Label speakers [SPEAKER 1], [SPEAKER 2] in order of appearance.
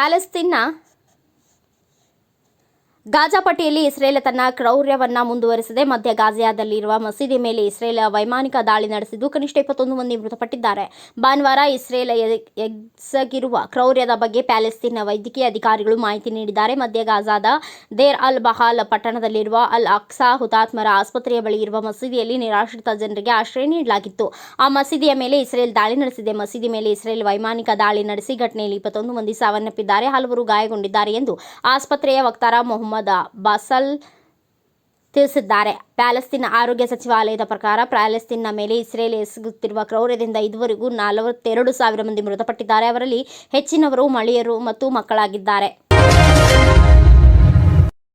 [SPEAKER 1] ప్యాలెస్తిన్న ಪ್ಯಾಲೆಸ್ತೀನ್ನ ಗಾಜಾಪಟ್ಟಿಯಲ್ಲಿ Israel ತನ್ನ ಕ್ರೌರ್ಯವನ್ನ ಮುಂದುವರೆಸಿದೆ. ಮಧ್ಯ ಗಾಜಿಯಾದಲ್ಲಿರುವ ಮಸೀದಿ ಮೇಲೆ ಇಸ್ರೇಲ್ ವೈಮಾನಿಕ ದಾಳಿ ನಡೆಸಿದ್ದು ಕನಿಷ್ಠ ಇಪ್ಪತ್ತೊಂದು ಮಂದಿ ಮೃತಪಟ್ಟಿದ್ದಾರೆ. ಭಾನುವಾರ ಇಸ್ರೇಲ್ ಎಸಗಿರುವ ಕ್ರೌರ್ಯದ ಬಗ್ಗೆ ಪ್ಯಾಲೆಸ್ತೀನ್ನ ವೈದ್ಯಕೀಯ ಅಧಿಕಾರಿಗಳು ಮಾಹಿತಿ ನೀಡಿದ್ದಾರೆ. ಮಧ್ಯ ಗಾಜಾದ ದೇರ್ ಅಲ್ ಬಹಾಲ್ ಪಟ್ಟಣದಲ್ಲಿರುವ ಅಲ್ ಅಕ್ಸಾ ಹುತಾತ್ಮರ ಆಸ್ಪತ್ರೆಯ ಬಳಿ ಇರುವ ಮಸೀದಿಯಲ್ಲಿ ನಿರಾಶ್ರಿತ ಜನರಿಗೆ ಆಶ್ರಯ ನೀಡಲಾಗಿತ್ತು. ಆ ಮಸೀದಿಯ ಮೇಲೆ ಇಸ್ರೇಲ್ ದಾಳಿ ನಡೆಸಿದೆ. ಮಸೀದಿ ಮೇಲೆ ಇಸ್ರೇಲ್ ವೈಮಾನಿಕ ದಾಳಿ ನಡೆಸಿ ಘಟನೆಯಲ್ಲಿ ಇಪ್ಪತ್ತೊಂದು ಮಂದಿ ಸಾವನ್ನಪ್ಪಿದ್ದಾರೆ. ಹಲವರು ಗಾಯಗೊಂಡಿದ್ದಾರೆ ಎಂದು ಆಸ್ಪತ್ರೆಯ ವಕ್ತಾರ ಮೊಹಮ್ಮದ್ ಬಾಸಲ್ ತಿಳಿಸಿದ್ದಾರೆ. ಪ್ಯಾಲೆಸ್ತೀನ್ ಆರೋಗ್ಯ ಸಚಿವಾಲಯದ ಪ್ರಕಾರ ಪ್ಯಾಲೆಸ್ತೀನ್ನ ಮೇಲೆ ಇಸ್ರೇಲ್ ಎಸಗುತ್ತಿರುವ ಕ್ರೌರ್ಯದಿಂದ ಇದುವರೆಗೂ ನಲವತ್ತೆರಡು ಸಾವಿರ ಮಂದಿ ಮೃತಪಟ್ಟಿದ್ದಾರೆ. ಅವರಲ್ಲಿ ಹೆಚ್ಚಿನವರು ಮಳೆಯರು ಮತ್ತು ಮಕ್ಕಳಾಗಿದ್ದಾರೆ.